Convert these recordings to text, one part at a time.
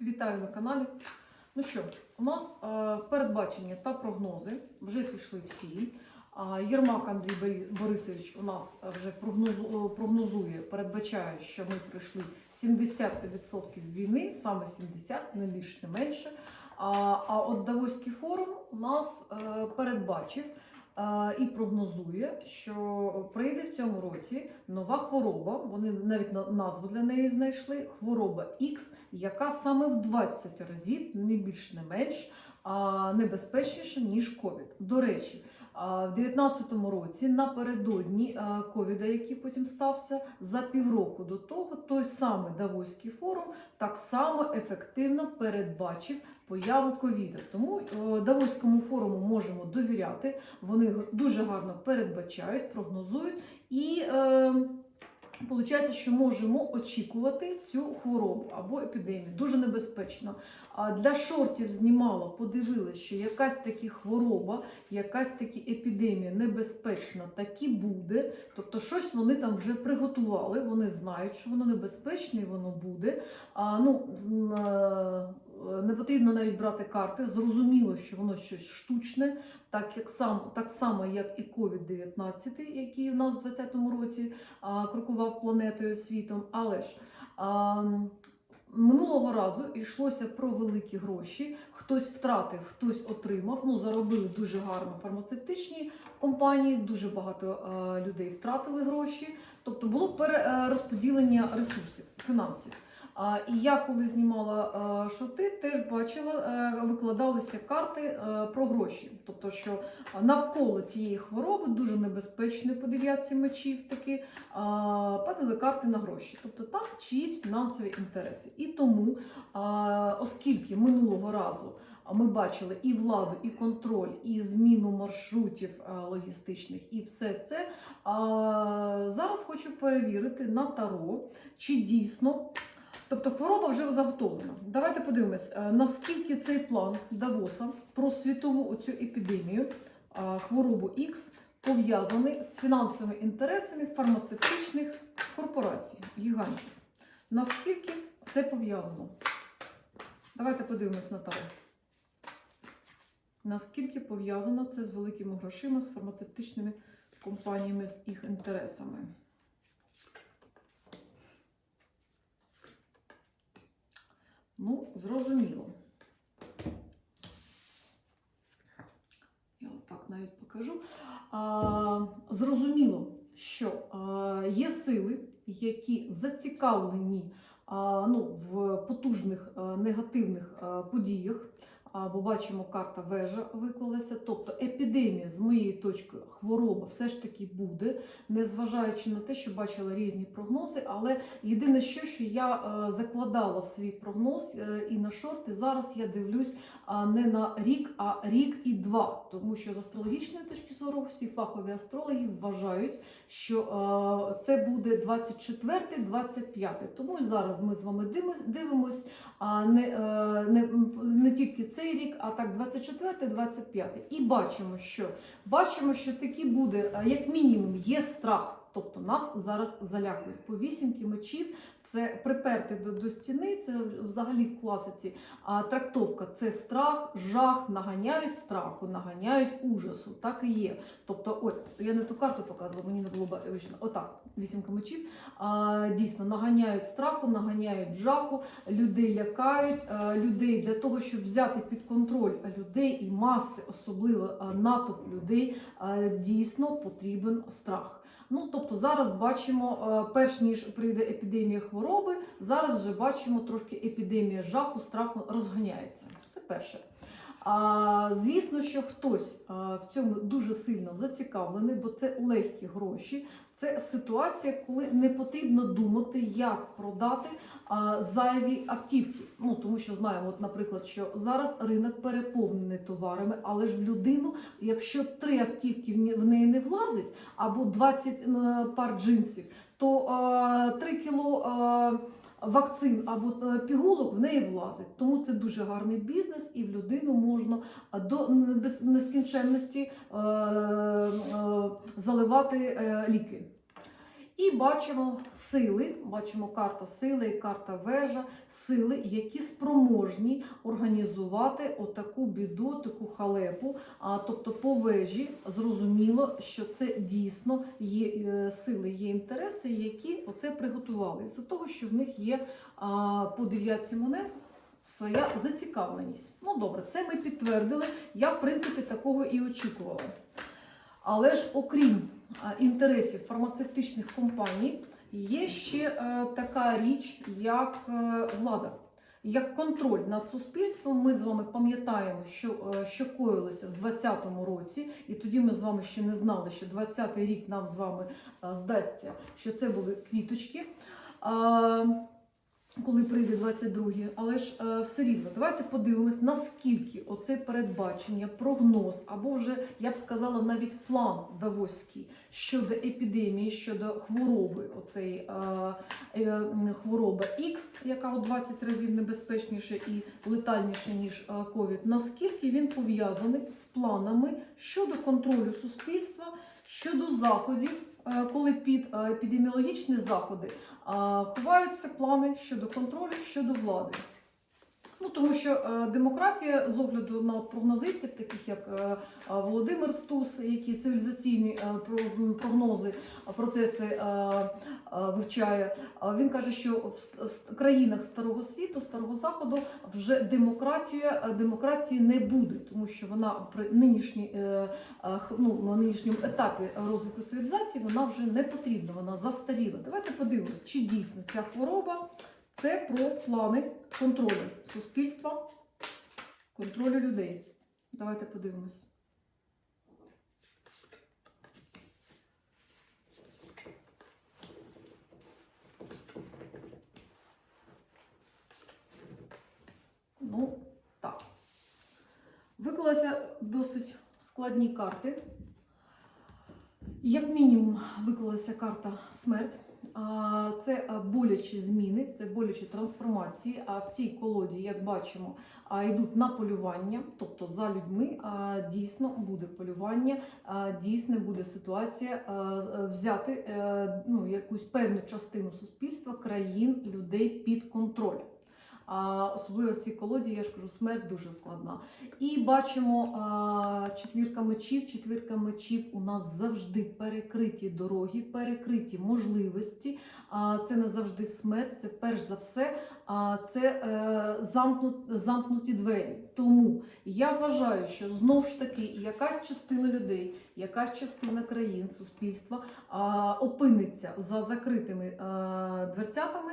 Вітаю на каналі. Ну що, у нас е, передбачення та прогнози вже пішли всі. Єрмак Андрій Бори- Борисович у нас вже прогнозує, передбачає, що ми пройшли 70% війни, саме 70, не більше, не менше. А, от Давоський форум у нас е, передбачив е, і прогнозує, що прийде в цьому році нова хвороба. Вони навіть на- назву для неї знайшли хвороба X, яка саме в 20 разів, не більш не менш, небезпечніша, ніж ковід. До речі, в 2019 році напередодні ковіда, який потім стався, за півроку до того, той самий Давоський форум так само ефективно передбачив появу ковіда. Тому е, Давоському форуму можемо довіряти. Вони дуже гарно передбачають, прогнозують і. Получається, що можемо очікувати цю хворобу або епідемію. Дуже небезпечно. Для шортів знімала, подивилася, що якась таки хвороба, якась таки епідемія небезпечна, таки буде. Тобто, щось вони там вже приготували. Вони знають, що воно небезпечне і воно буде. А ну е, не потрібно навіть брати карти. Зрозуміло, що воно щось штучне, так як сам так само, як і COVID-19, який у нас в 2020 році а, крокував планетою світом. Але ж а, минулого разу йшлося про великі гроші. Хтось втратив, хтось отримав. Ну заробили дуже гарно фармацевтичні компанії. Дуже багато а, людей втратили гроші. Тобто було перерозподілення ресурсів, фінансів. І я коли знімала е, шорти, теж бачила, е, викладалися карти е, про гроші. Тобто, що навколо цієї хвороби дуже небезпечної по дев'ятці мечів таки падали карти на гроші. Тобто там чиїсь фінансові інтереси. І тому, оскільки минулого разу ми бачили і владу, і контроль, і зміну маршрутів логістичних, і все це. Зараз хочу перевірити на таро, чи дійсно. Тобто хвороба вже заготовлена. Давайте подивимось, е, наскільки цей план Давоса про світову оцю епідемію, е, хворобу X, пов'язаний з фінансовими інтересами фармацевтичних корпорацій, гігантів. Наскільки це пов'язано? Давайте подивимось на таро. Наскільки пов'язано це з великими грошима, з фармацевтичними компаніями, з їх інтересами? Ну, зрозуміло. Я отак навіть покажу. А, зрозуміло, що а, є сили, які зацікавлені а, ну, в потужних а, негативних а, подіях. Бо бачимо, карта вежа виклалася. Тобто епідемія, з моєї точки, хвороба все ж таки буде, незважаючи на те, що бачила різні прогнози. Але єдине, що, що я е, закладала в свій прогноз е, і на шорти, зараз я дивлюсь не на рік, а рік і два. Тому що з астрологічної точки зору всі фахові астрологи вважають, що е, це буде 24-25. Тому зараз ми з вами дивимось- не, не, не тільки цей рік, а так 24-25. І бачимо, що бачимо, що таки буде, як мінімум, є страх. Тобто нас зараз залякують по вісімки мечів. Це приперти до, до стіни, це взагалі в класиці. А трактовка це страх, жах, наганяють страху, наганяють ужасу. Так і є. Тобто, от я не ту карту показувала, мені не було бачно. Отак, вісімка мечів. А, дійсно наганяють страху, наганяють жаху, людей лякають, а, людей для того, щоб взяти під контроль людей і маси, особливо натовп людей, а, дійсно потрібен страх. Ну, тобто зараз бачимо, е, перш ніж прийде епідемія хвороби, зараз вже бачимо трошки епідемія жаху, страху розганяється. Це перше. А, звісно, що хтось а, в цьому дуже сильно зацікавлений, бо це легкі гроші. Це ситуація, коли не потрібно думати, як продати а, зайві автівки. Ну тому що знаємо, от, наприклад, що зараз ринок переповнений товарами, але ж в людину, якщо три автівки в неї не влазить, або 20 е, пар джинсів, то а, 3 кіло. а, Вакцин або е, пігулок в неї влазить, тому це дуже гарний бізнес, і в людину можна до нескінченності е, е, заливати е, ліки. І бачимо сили, бачимо карта сили карта вежа, сили, які спроможні організувати отаку біду, таку халепу. А, тобто по вежі зрозуміло, що це дійсно є е, сили, є інтереси, які оце приготували. З-за того, що в них є по дев'ятці монет своя зацікавленість. Ну добре, це ми підтвердили. Я, в принципі, такого і очікувала. Але ж окрім інтересів фармацевтичних компаній, є ще е, така річ, як е, влада. Як контроль над суспільством, ми з вами пам'ятаємо, що, е, що коїлося в 2020 році, і тоді ми з вами ще не знали, що 20-й рік нам з вами е, здасться, що це були квіточки. Коли прийде 22-й, але ж е, все рівно, давайте подивимось, наскільки оце передбачення, прогноз, або вже, я б сказала, навіть план Давоський щодо епідемії, щодо хвороби, оцеї е, е, хвороба X, яка у 20 разів небезпечніша і летальніша, ніж е, ковід, наскільки він пов'язаний з планами щодо контролю суспільства, щодо заходів, коли під е, епідеміологічні заходи ховаються плани щодо контролю щодо влади. Ну, тому що е, демократія з огляду на прогнозистів, таких як е, е, Володимир Стус, які цивілізаційні про- прогнози, процеси вивчає, він каже, що в, країнах старого світу, старого заходу вже демократія демократії не буде, тому що вона при нинішній ну, на нинішньому етапі розвитку цивілізації вона вже не потрібна, вона застаріла. Давайте подивимось, чи дійсно ця хвороба це про плани контролю суспільства, контролю людей. Давайте подивимось. Ну, так. Виклалися досить складні карти. Як мінімум, виклалася карта смерть. Це болячі зміни, це болячі трансформації. А в цій колоді, як бачимо, йдуть на полювання, тобто за людьми дійсно буде полювання, дійсно буде ситуація взяти е, ну, якусь певну частину суспільства, країн, людей під контроль. Особливо в цій колоді, я ж кажу, смерть дуже складна. І бачимо четвірка мечів. Четвірка мечів у нас завжди перекриті дороги, перекриті можливості. Це не завжди смерть, це перш за все, це е, замкнуті двері. Тому я вважаю, що знову ж таки якась частина людей, якась частина країн, суспільства опиниться за закритими дверцятами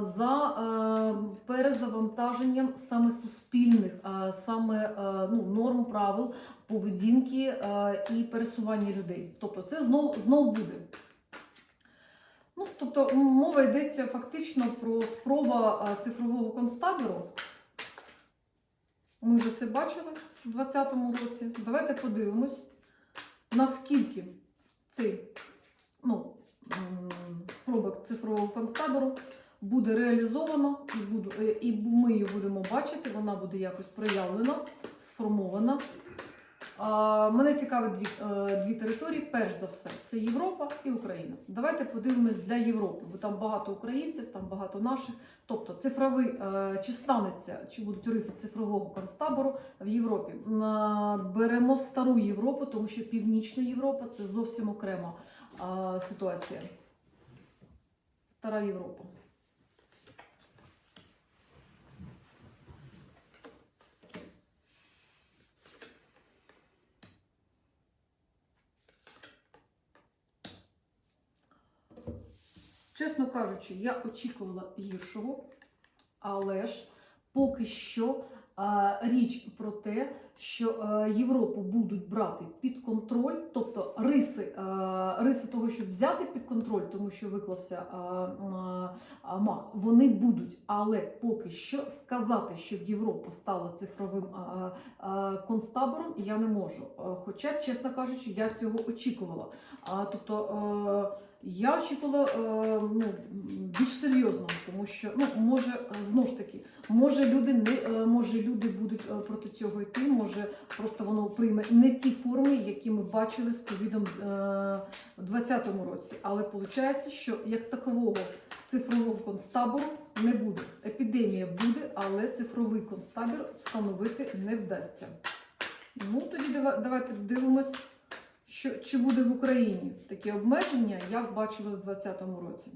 за а, перезавантаженням саме суспільних, саме ну, норм правил поведінки і пересування людей. Тобто це знов, знов буде. Ну, тобто мова йдеться фактично про спроба цифрового концтабору. Ми вже це бачили в 2020 році. Давайте подивимось, наскільки цей ну, спроба цифрового концтабору буде реалізовано, і, буду, е, і ми її будемо бачити, вона буде якось проявлена, сформована. А, мене цікавить дві, е, дві території. Перш за все, це Європа і Україна. Давайте подивимось для Європи, бо там багато українців, там багато наших. Тобто цифровий е, чи станеться, чи будуть риси цифрового концтабору в Європі. Беремо стару Європу, тому що Північна Європа це зовсім окрема ситуація. Стара Європа. Чесно кажучи, я очікувала гіршого, але ж поки що річ про те, що а, Європу будуть брати під контроль, тобто риси, а, риси того, щоб взяти під контроль, тому що виклався мах, вони будуть. Але поки що сказати, щоб Європа стала цифровим концтабором, я не можу. Хоча, чесно кажучи, я цього очікувала. Тобто. Я очікувала е, ну, більш серйозно, тому що ну може е, знову ж таки, може люди не е, може люди будуть проти цього йти. Може просто воно прийме не ті форми, які ми бачили з ковідом в 2020 році. Але виходить, що як такового цифрового концтабору не буде. Епідемія буде, але цифровий концтабір встановити не вдасться. Ну тоді давайте дивимось. Що, чи буде в Україні такі обмеження, я бачила в 2020 році.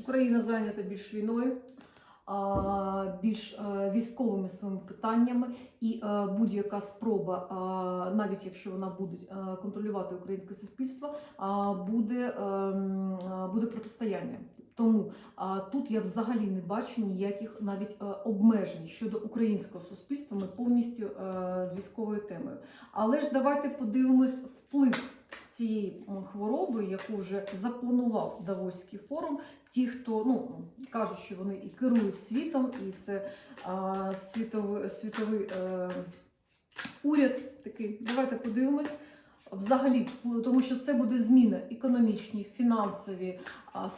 Україна зайнята більш війною, більш е, військовими своїми питаннями, і е, будь-яка спроба, навіть якщо вона буде е, контролювати українське суспільство, буде, ем, буде протистояння. Тому а тут я взагалі не бачу ніяких навіть е, обмежень щодо українського суспільства. Ми повністю е, з військовою темою. Але ж давайте подивимось вплив цієї хвороби, яку вже запланував Давоський форум. Ті, хто ну кажуть, що вони і керують світом, і це а, світовий, світовий е, уряд такий. Давайте подивимось. Взагалі, тому що це буде зміни економічні, фінансові,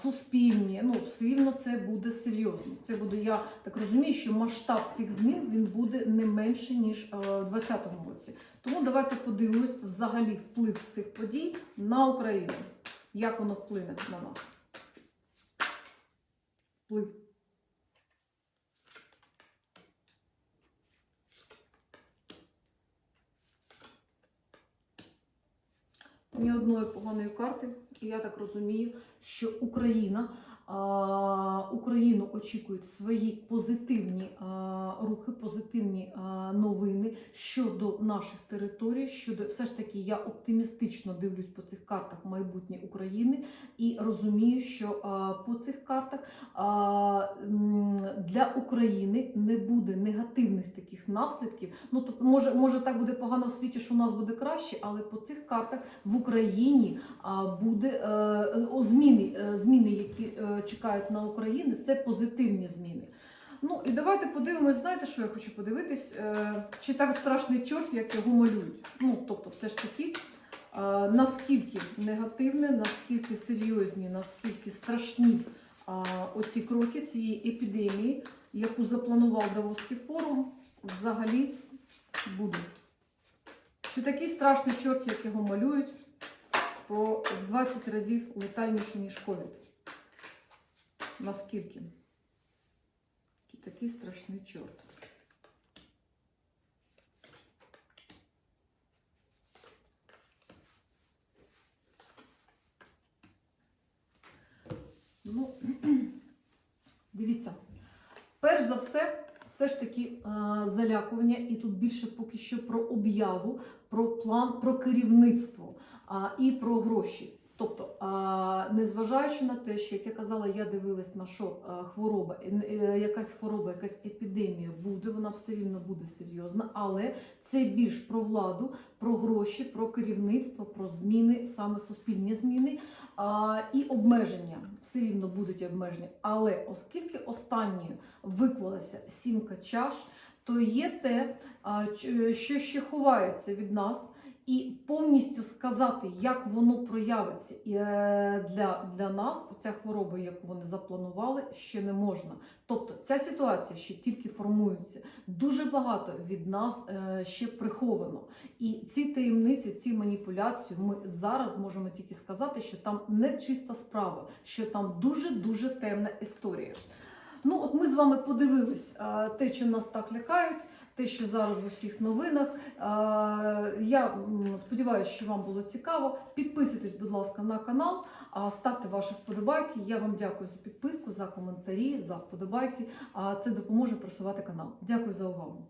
суспільні. Ну, все рівно це буде серйозно. Це буде, я так розумію, що масштаб цих змін він буде не менше ніж е, в 2020 році. Тому давайте подивимось взагалі вплив цих подій на Україну. Як воно вплине на нас? Вплив. Ні одної поганої карти, і я так розумію, що Україна, Україну очікують свої позитивні рухи, позитивні новини щодо наших територій. Щодо все ж таки, я оптимістично дивлюсь по цих картах майбутнє України і розумію, що по цих картах для України не буде негативних таких наслідків. Ну тобто, може, може так буде погано в світі, що у нас буде краще, але по цих картах в Україні буде е, зміни, е, зміни, які е, чекають на Україну, це позитивні зміни. Ну і давайте подивимось, знаєте, що я хочу подивитись, е, чи так страшний чорт, як його малюють. Ну, тобто, все ж таки, е, наскільки негативне, наскільки серйозні, наскільки страшні оці кроки цієї епідемії, яку запланував Давоський форум, взагалі буде. Чи такий страшний чорт, як його малюють, про 20 разів летальніше, ніж ковід? Наскільки? Такий страшний чорт? Ну, дивіться, перш за все, все ж таки е, залякування, і тут більше поки що про об'яву, про план, про керівництво і про гроші. Тобто, незважаючи на те, що як я казала, я дивилась на що хвороба, е, якась хвороба, якась епідемія буде, вона все рівно буде серйозна, але це більш про владу, про гроші, про керівництво, про зміни, саме суспільні зміни і обмеження. Все рівно будуть обмеження. Але оскільки останньою виклалася сімка чаш, то є те, що ще ховається від нас. І повністю сказати, як воно проявиться і, е, для, для нас, ця хвороба, яку вони запланували, ще не можна. Тобто ця ситуація ще тільки формується. Дуже багато від нас е, ще приховано. І ці таємниці, ці маніпуляції, ми зараз можемо тільки сказати, що там не чиста справа, що там дуже-дуже темна історія. Ну, от ми з вами подивились е, те, чим нас так лякають. Те, що зараз в усіх новинах. Я сподіваюся, що вам було цікаво. Підписуйтесь, будь ласка, на канал, ставте ваші вподобайки. Я вам дякую за підписку, за коментарі, за вподобайки. Це допоможе просувати канал. Дякую за увагу.